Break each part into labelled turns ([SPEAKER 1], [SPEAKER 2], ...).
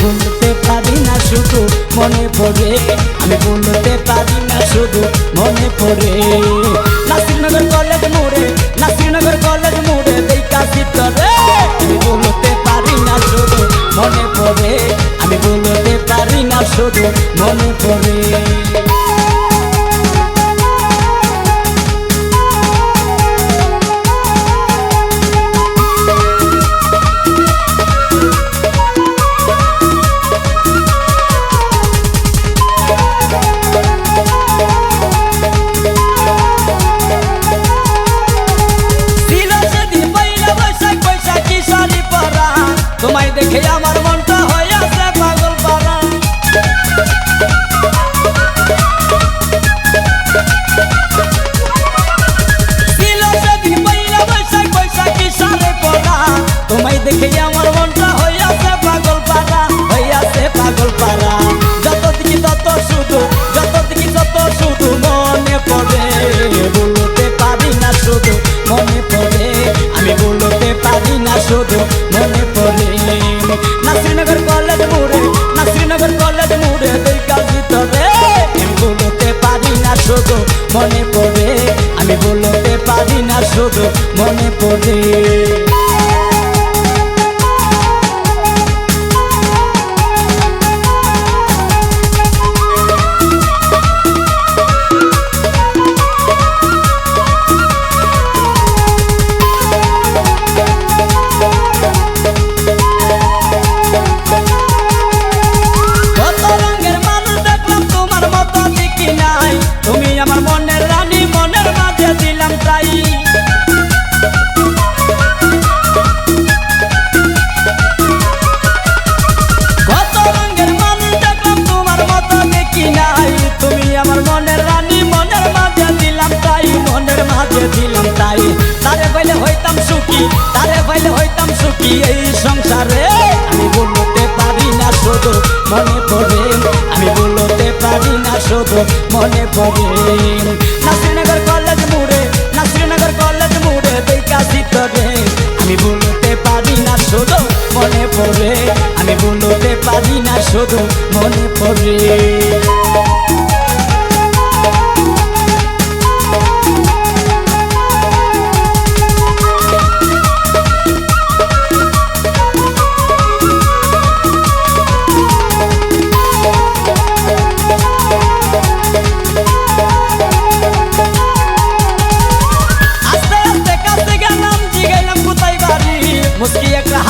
[SPEAKER 1] ভুলতে পারি না শুধু, মনে পড়ে। আমি ভুলতে পারি না শুধু, মনে পড়ে। নাসিরনগর কলেজ মোড়ে, নাসিরনগর কলেজ মোড়ে দেখা ভিতরে আমি ভুলতে পারি না শুধু, মনে পড়ে। আমি ভুলতে পারি না শুধু, মনে দেখে আমার কলেজ মোড়ে নাসিরনগর কলেজ মুড়ে দুই কাজ ভিতরে আমি বলতে পারি না শুধু মনে পড়ে, আমি বলতে পারি না শুধু মনে পড়ে। দিলাম তাই। তারে বলে হইতাম সুখী, তারে বলে হইতাম সুখী। এই সংসারে আমি বলতে পারি না শুধু মনে পড়ে। আমি বলতে পারি না শুধু মনে পড়ে। নাসিরনগর কলেজ মোড়ে নাসিরনগর কলেজ মোড়ে দেখা ভিতরে আমি বলতে পারি না শুধু মনে পড়ে। আমি বলতে পারি না শুধু মনে পড়ে।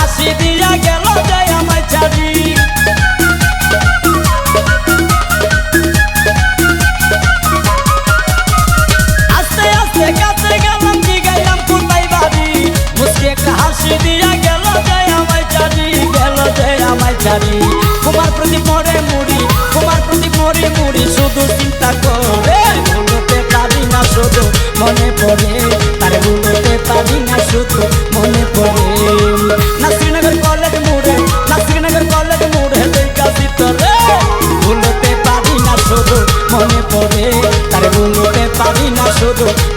[SPEAKER 1] হাসি দিয়া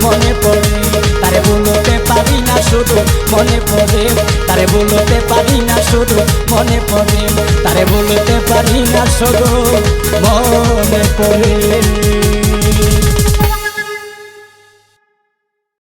[SPEAKER 1] মনে পড়ে, তারে বলতে পারি না শুধু মনে পড়ে, তারে বলতে পারি না শুধু মনে পড়ে, তারে বলতে পারি না শুধু মনে পড়ে।